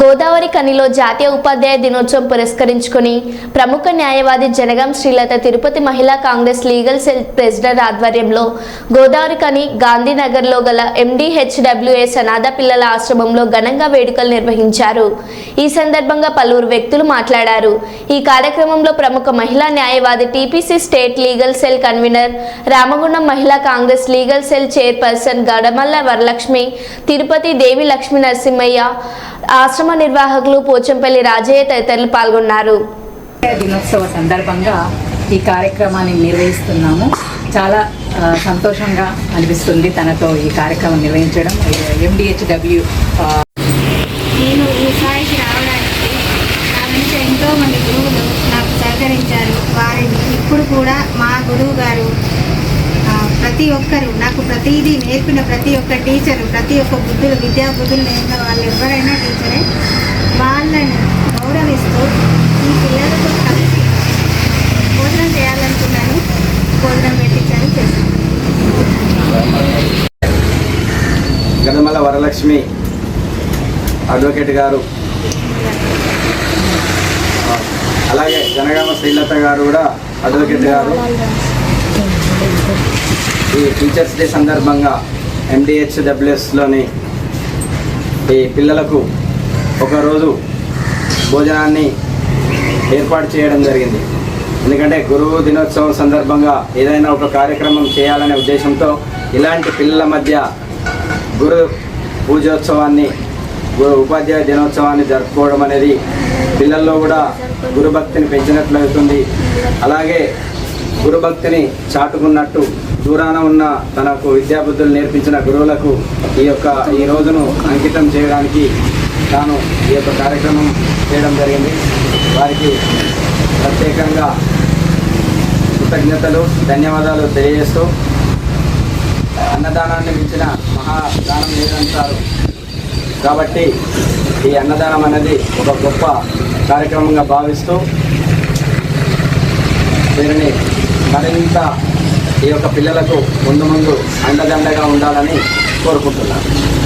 గోదావరి కనిలో జాతీయ ఉపాధ్యాయ దినోత్సవం పురస్కరించుకుని ప్రముఖ న్యాయవాది జనగం శ్రీలత తిరుపతి మహిళా కాంగ్రెస్ లీగల్ సెల్ ప్రెసిడెంట్ ఆధ్వర్యంలో గోదావరి కని గాంధీనగర్లో గల ఎండిహెచ్డబ్ల్యూఎస్ అనాథ పిల్లల ఆశ్రమంలో ఘనంగా వేడుకలు నిర్వహించారు. ఈ సందర్భంగా పలువురు వ్యక్తులు మాట్లాడారు. ఈ కార్యక్రమంలో ప్రముఖ మహిళా న్యాయవాది TPC state legal cell convener Ramagundam మహిళా Congress legal cell chairperson Gadamalla Varalakshmi Tirupati Devi Lakshmi Narasimhaiah ఆశ్రమ నిర్వాహకులు పోచంపల్లి రాజయ్య తదితరులు పాల్గొన్నారు. దినోత్సవ సందర్భంగా ఈ కార్యక్రమాన్ని నిర్వహిస్తున్నాము. చాలా సంతోషంగా అనిపిస్తుంది తనతో ఈ కార్యక్రమం నిర్వహించడం. ఎండిహెచ్డబ్ల్యూ నేను ఈ స్థాయికి రావడానికి నా వెనుక ఎంతో మంది గురువులు నాకు సహకరించారు. వారిని ఇప్పుడు కూడా మా గురువు గారు ప్రతి ఒక్కరు నాకు ప్రతిదీ నేర్పిన ప్రతి ఒక్క టీచరు ప్రతి ఒక్క బుద్ధులు విద్యా బుద్ధులు నేర్పిన వాళ్ళు ఎవరైనా టీచరే. వాళ్ళని గౌరవిస్తూ ఈ పిల్లలతో కలిసి భోజనం చేయాలనుకున్నాను. భోజనం పెట్టించాను చేశాను. గదమల వరలక్ష్మి అడ్వకేట్ గారు. అలాగే జనగామ శ్రీలత గారు కూడా అడ్వకేట్ గారు. ఈ టీచర్స్ డే సందర్భంగా ఎండిహెచ్డబ్ల్యూఎస్లోని ఈ పిల్లలకు ఒకరోజు భోజనాన్ని ఏర్పాటు చేయడం జరిగింది. ఎందుకంటే గురువు దినోత్సవం సందర్భంగా ఏదైనా ఒక కార్యక్రమం చేయాలనే ఉద్దేశంతో ఇలాంటి పిల్లల మధ్య గురు పూజోత్సవాన్ని గురు ఉపాధ్యాయ దినోత్సవాన్ని జరుపుకోవడం అనేది పిల్లల్లో కూడా గురుభక్తిని పెంచినట్లు అవుతుంది. అలాగే గురుభక్తిని చాటుకున్నట్టు దూరాన ఉన్న తనకు విద్యాబుద్ధులు నేర్పించిన గురువులకు ఈ యొక్క ఈ రోజును అంకితం చేయడానికి తాను ఈ యొక్క కార్యక్రమం చేయడం జరిగింది. వారికి ప్రత్యేకంగా కృతజ్ఞతలు ధన్యవాదాలు తెలియజేస్తూ అన్నదానాన్ని మించిన మహాదానం లేదంటారు కాబట్టి ఈ అన్నదానం అనేది ఒక గొప్ప కార్యక్రమంగా భావిస్తూ దీనిని మరింత ఈ యొక్క పిల్లలకు ముందు ముందు అండదండగా ఉండాలని కోరుకుంటున్నాను.